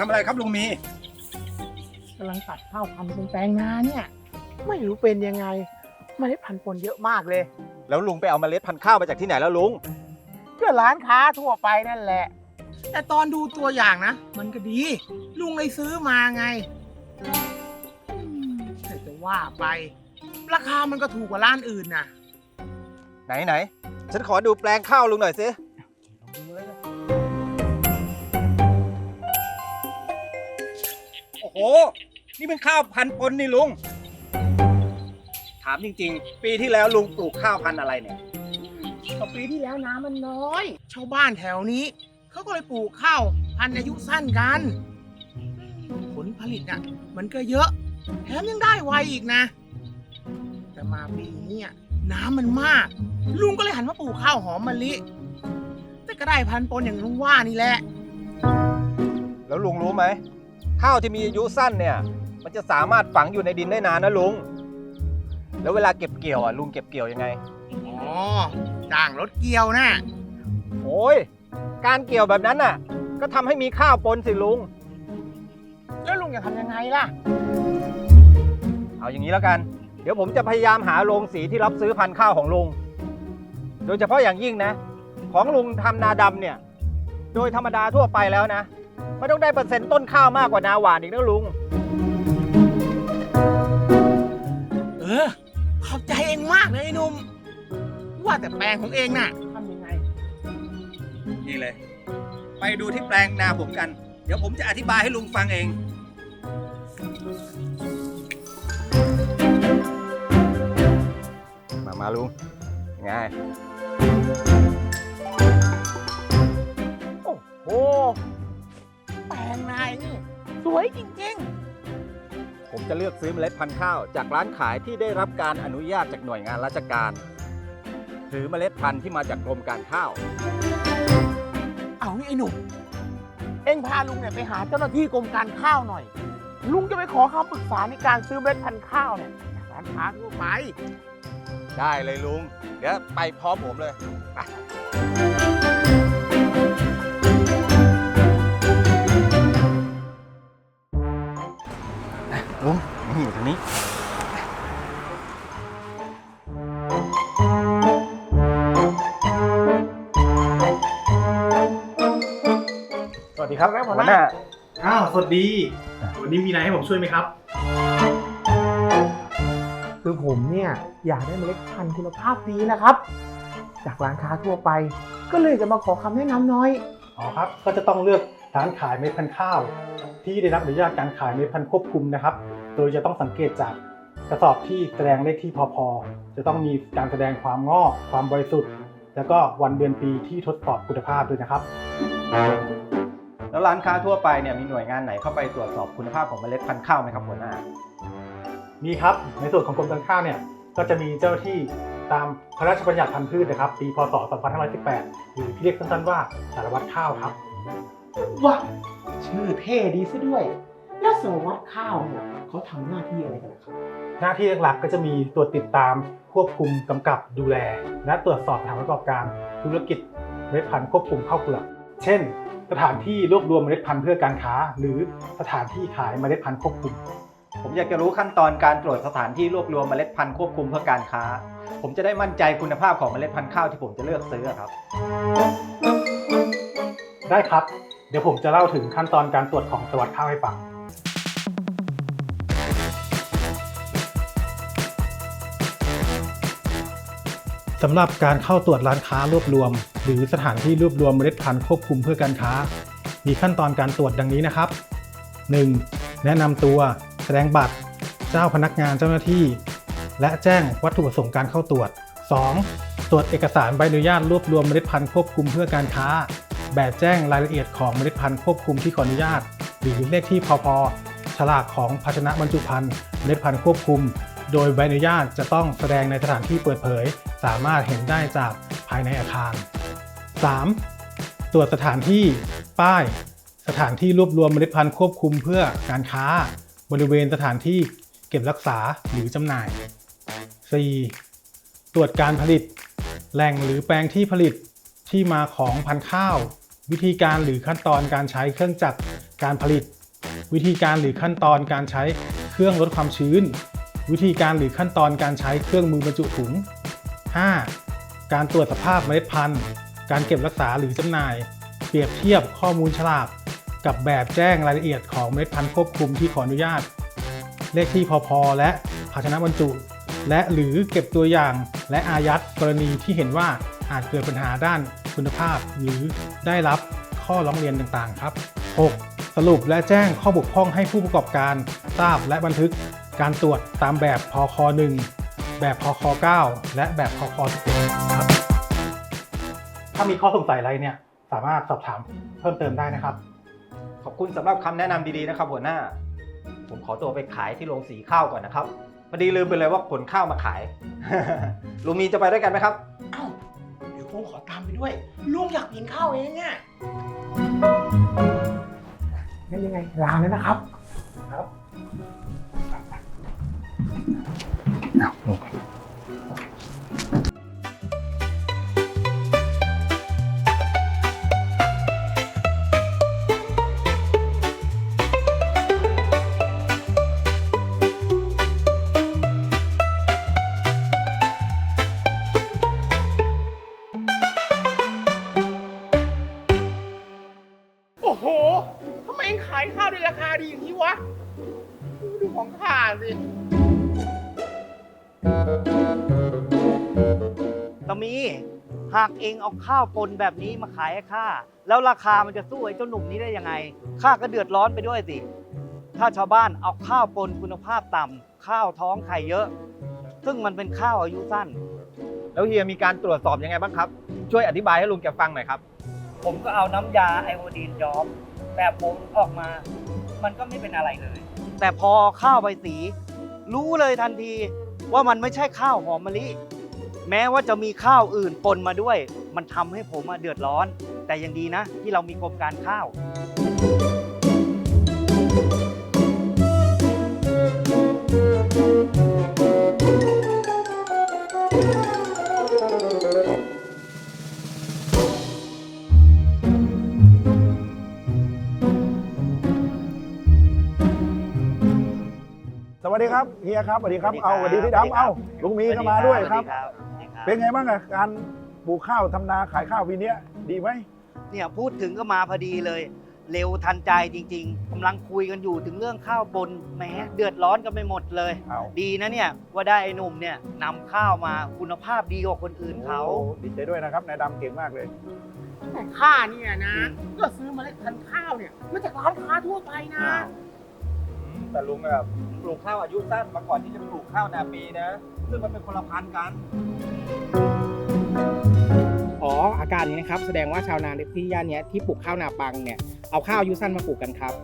ำลังทำอะไรครับลุงมีกำลังตัดข้าวพันธุ์บนแปลงนาเนี่ย ไม่รู้เป็นยังไงเมล็ดพันธุ์ปนเยอะมากเลย แล้วลุงไปเอาเมล็ดพันธุ์ข้าวมาจากที่ไหนแล้วลุงก็ร้านค้าทั่วไปนั่นแหละ แต่ตอนดูตัวอย่างนะ มันก็ดี ลุงเลยซื้อมาไงอืมแต่จะว่าไป ราคามันก็ถูกกว่าร้านอื่นนะไหนไหนฉันขอดูแปลงข้าวลุงหน่อยสิ โอ้โห นี่เป็นข้าวพันธุ์ปนนี่ลุง ถามจริง ๆ ปีที่แล้วลุงปลูกข้าวพันธุ์อะไรเนี่ย ก็ปีที่แล้วน้ำมันน้อย ชาวบ้านแถวนี้ เขาก็เลยปลูกข้าวพันธุ์อายุสั้นกัน ผลผลิตอะ มันก็เยอะ แถมยังได้ไวอีกนะ แต่มาปีนี้อะน้ำมันมาก ลุงก็เลยหันมาปลูกข้าวหอมมะลิ แต่ก็ได้พันธุ์ปนอย่างลุงว่านี่แหละ แล้วลุงรู้ไหม ข้าวที่มีอายุสั้นเนี่ย มันจะสามารถฝังอยู่ในดินได้นานนะลุง แล้วเวลาเก็บเกี่ยวอะลุงเก็บเกี่ยวยังไง อ๋อจ้างรถเกี่ยวนะโอ้ยการเกี่ยวแบบนั้นน่ะ ก็ทำให้มีข้าวปนสิลุง แล้วลุงจะทำยังไงล่ะ เอาอย่างนี้แล้วกัน เดี๋ยวผมจะพยายามหาโรงสีที่รับซื้อพันธุ์ข้าวของลุง โดยเฉพาะอย่างยิ่งนะ ของลุงทำนาดำเนี่ย โดยธรรมดาทั่วไปแล้วนะ ไม่ต้องได้เปอร์เซ็นต์ต้นข้าวมากกว่านาหวานอีกนะลุง เออ ขอบใจเองมากเลยไอ้หนุ่ม ว่าแต่แปลงของเองน่ะทำยังไง นี่เลย ไปดูที่แปลงนาผมกัน เดี๋ยวผมจะอธิบายให้ลุงฟังเอง มา มาลุงไงโอ้ จริงผมจะเลือกซื้อเมล็ดพันธุ์ข้าว จากร้านขายที่ได้รับการอนุญาตจากหน่วยงานราชการ หรือเมล็ดพันธุ์ที่มาจากกรมการข้าวๆเอานี่ไอ้หนุ่ม เอ็งพาลุงเนี่ยไปหาเจ้าหน้าที่กรมการข้าวหน่อย ลุงจะไปขอคำปรึกษาในการซื้อเมล็ดพันธุ์ข้าวเนี่ยจากร้านค้าทั่วไป ได้เลยลุง เดี๋ยวไปพร้อมผมเลยไป อยู่ตรงนี้สวัสดีครับครับหัหัววหหน้าน้า อ้าวสวัสดี วันนี้มีอะไรให้ผมช่วยไหมครับ คือผมเนี่ยอยากได้เมล็ดพันธุ์คุณภาพดีนะครับ จากร้านค้าทั่วไป ก็เลยจะมาขอคำแนะนำหน่อย อ๋อครับ ก็จะต้องเลือกร้านขายเมล็ดพันธุ์ข้าว ที่ได้รับอนุญาตการขายเมล็ดพันธุ์ควบคุมนะครับ โดยจะต้องสังเกตจากกระสอบที่แสดงเลขที่พอพอจะต้องมีการแสดงความงอกความบริสุทธิ์ แล้วก็วันเดือนปีที่ทดสอบคุณภาพด้วยนะครับ แล้วร้านค้าทั่วไปเนี่ยมีหน่วยงานไหนเข้าไปตรวจสอบคุณภาพของเมล็ดพันธุ์ข้าวไหมครับหัวหน้ามีครับในส่วนของกรมการข้าวเนี่ยก็จะมีเจ้าหน้าที่ตามพระราชบัญญัติพันธุ์พืชนะครับ ปีพศ 2518 หรือที่เรียกสั้นๆว่าสารวัตรข้าวครับว้าชื่อเท่ดีซะด้วย แล้วสารวัตรข้าวเนี่ยเขาทำหน้าที่อะไรกันล่ะครับ หน้าที่หลักๆก็จะมีตรวจติดตามควบคุมกำกับดูแล และตรวจสอบสถานประกอบการธุรกิจเมล็ดพันธุ์ควบคุมข้าวเปลือกเช่น สถานที่รวบรวมเมล็ดพันธุ์เพื่อการค้า หรือสถานที่ขายเมล็ดพันธุ์ควบคุม ผมอยากจะรู้ขั้นตอนการตรวจสถานที่รวบรวมเมล็ดพันธุ์ควบคุมเพื่อการค้า ผมจะได้มั่นใจคุณภาพของเมล็ดพันธุ์ข้าวที่ผมจะเลือกซื้อครับ ได้ครับ เดี๋ยวผมจะเล่าถึงขั้นตอนการตรวจของสวัสดข้าวให้ฟัง สำหรับการเข้าตรวจร้านค้ารวบรวม หรือสถานที่รวบรวมเมล็ดพันธุ์ควบคุมเพื่อการค้า มีขั้นตอนการตรวจดังนี้นะครับ 1. แนะนำตัว แสดงบัตร เจ้าพนักงานเจ้าหน้าที่ และแจ้งวัตถุประสงค์การเข้าตรวจ 2. ตรวจเอกสารใบอนุญาตรวบรวมเมล็ดพันธุ์ควบคุมเพื่อการค้า แบบแจ้งรายละเอียดของเมล็ดพันธุ์ควบคุมที่ขออนุญาต หรือเลขที่พพฉลากของภาชนะบรรจุภัณฑ์เมล็ดพันธุ์ควบคุม โดยใบอนุญาตจะต้องแสดงในสถานที่เปิดเผย สามารถเห็นได้จากภายในอาคาร 3. ตรวจสถานที่ ป้าย สถานที่รวบรวมเมล็ดพันธุ์ควบคุมเพื่อการค้า บริเวณสถานที่เก็บรักษาหรือจำหน่าย 4. ตรวจการผลิต แหล่งหรือแปลงที่ผลิตที่มาของพันธุ์ข้าว วิธีการหรือขั้นตอนการใช้เครื่องจักรการผลิต วิธีการหรือขั้นตอนการใช้เครื่องลดความชื้น วิธีการหรือขั้นตอนการใช้เครื่องมือบรรจุถุง 5. การตรวจสภาพเมล็ดพันธุ์ การเก็บรักษาหรือจำหน่าย เปรียบเทียบข้อมูลฉลากกับแบบแจ้งรายละเอียดของเมล็ดพันธุ์ควบคุมที่ขออนุญาต เลขที่พอพอและภาชนะบรรจุ และหรือเก็บตัวอย่างและอายัดกรณีที่เห็นว่าอาจเกิดปัญหาด้านคุณภาพ หรือได้รับข้อร้องเรียนต่างๆ ครับ 6. สรุปและแจ้งข้อบกพร่องให้ผู้ประกอบการทราบและบันทึก การตรวจตามแบบพค1แบบพค9และแบบพค11ครับ ถ้ามีข้อสงสัยอะไรเนี่ย สามารถสอบถามเพิ่มเติมได้นะครับ ขอบคุณสำหรับคำแนะนำดีๆนะครับ หัวหน้า ผมขอตัวไปขายที่โรงสีข้าวก่อนนะครับพอดีลืมไปเลยว่าขนข้าวมาขาย ลุงมีจะไปด้วยกันไหมครับ เอ้า เดี๋ยวผมขอตามไปด้วย ลุงอยากกินข้าวเองอะงั้นยังไงลาแล้วนะครับครับ ตะมี หากเองเอาข้าวปนแบบนี้มาขายให้ข้าแล้วราคามันจะสู้ไอ้เจ้าหนุ่มนี้ได้ยังไงข้าก็เดือดร้อนไปด้วยสิถ้าชาวบ้านเอาข้าวปนคุณภาพต่ำข้าวท้องไข่เยอะ ซึ่งมันเป็นข้าวอายุสั้น แล้วเฮียมีการตรวจสอบยังไงบ้างครับ ช่วยอธิบายให้ลุงแกฟังหน่อยครับ ผมก็เอาน้ำยาไอโอดีนย้อมแบบผมออกมา มันก็ไม่เป็นอะไรเลย แต่พอข้าวใบสี รู้เลยทันที ว่ามันไม่ใช่ข้าวหอมมะลิ แม้ว่าจะมีข้าวอื่นปนมาด้วย มันทำให้ผมอะเดือดร้อน แต่ยังดีนะ ที่เรามีกรมการข้าว ฮียครับสวัสดีครับสวัสดีครับ เอาสวัสดีพี่ดำเอาลุงมีเข้ามาด้วยครับสวัสดีครับ เป็นไงบ้างอะการปลูกข้าวทำนาขายข้าวปีเนี้ยดีไหมเนี่ยพูดถึงก็มาพอดีเลย เร็วทันใจจริง ๆกำลังคุยกันอยู่ถึงเรื่องข้าวปนแหมเดือดร้อนกันไปหมดเลยเอาดีนะเนี่ยว่าได้ไอ้หนุ่มเนี่ยนำข้าวมาคุณภาพดีกว่าคนอื่นเขาโอ้ดีใจด้วยนะครับนายดำเก่งมากเลยแต่ข้าเนี่ยนะ ก็ซื้อเมล็ดพันธุ์ข้าวเนี่ยมาจากร้านค้าทั่วไปนะ แต่ลุงแบบปลูกข้าวอายุสั้นมาก่อนที่จะปลูกข้าวนาปีนะ ซึ่งมันเป็นคนละพันธุ์กัน อ๋ออาการนี้นะครับ แสดงว่าชาวนาในที่ย่านเนี้ยที่ปลูกข้าวนาปังเนี่ยเอาข้าวอายุสั้นมาปลูกกันครับ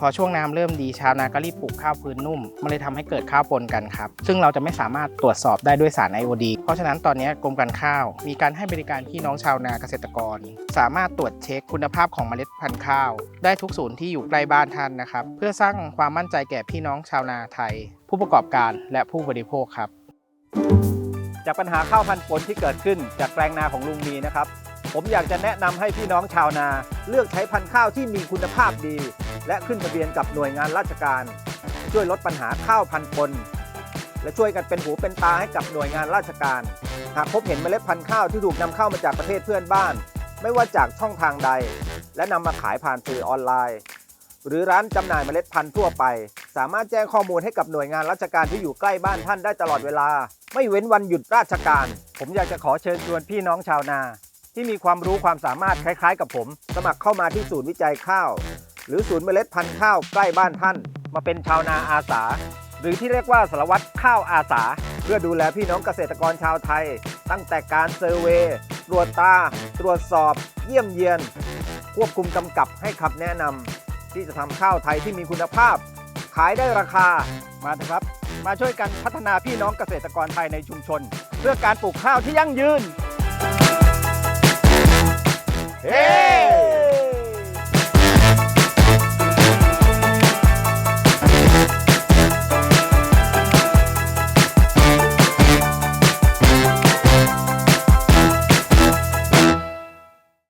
พอช่วงน้ำเริ่มดีชาวนาก็รีบปลูกข้าวพื้นนุ่ม มันเลยทำให้เกิดข้าวปนกันครับ ซึ่งเราจะไม่สามารถตรวจสอบได้ด้วยสารไอโอดีเพราะฉะนั้นตอนนี้กรมการข้าว มีการให้บริการพี่น้องชาวนาเกษตรกร สามารถตรวจเช็คคุณภาพของเมล็ดพันธุ์ข้าว ได้ทุกศูนย์ที่อยู่ใกล้บ้านท่านนะครับ เพื่อสร้างความมั่นใจแก่พี่น้องชาวนาไทย ผู้ประกอบการและผู้บริโภคครับ จากปัญหาข้าวพันธุ์ปนที่เกิดขึ้นจากแปลงนาของลุงมีนะครับ ผมอยากจะแนะนำให้พี่น้องชาวนา เลือกใช้พันธุ์ข้าวที่มีคุณภาพดี และขึ้นทะเบียนกับหน่วยงานราชการ ช่วยลดปัญหาข้าวพันธุ์ปนและช่วยกันเป็นหูเป็นตาให้กับหน่วยงานราชการ หากพบเห็นเมล็ดพันธุ์ข้าวที่ถูกนำเข้ามาจากประเทศเพื่อนบ้าน ไม่ว่าจากช่องทางใด และนำมาขายผ่านสื่อออนไลน์ หรือร้านจำหน่ายเมล็ดพันธุ์ทั่วไป สามารถแจ้งข้อมูลให้กับหน่วยงานราชการที่อยู่ใกล้บ้านท่านได้ตลอดเวลา ไม่เว้นวันหยุดราชการ ผมอยากจะขอเชิญชวนพี่น้องชาวนา ที่มีความรู้ความสามารถคล้ายๆ กับผม สมัครเข้ามาที่ศูนย์วิจัยข้าว หรือศูนย์เมล็ดพันธุ์ข้าวใกล้บ้านท่าน มาเป็นชาวนาอาสา หรือที่เรียกว่าสารวัตรข้าวอาสา เพื่อดูแลพี่น้องเกษตรกรชาวไทย ตั้งแต่การเซอร์เวย์ตรวจตา ตรวจสอบ เยี่ยมเยียน ควบคุมกำกับให้คำแนะนำที่จะทำข้าวไทยที่มีคุณภาพ ขายได้ราคามาเถอะครับ มาช่วยกันพัฒนาพี่น้องเกษตรกรไทยในชุมชน เพื่อการปลูกข้าวที่ยั่งยืน เฮ้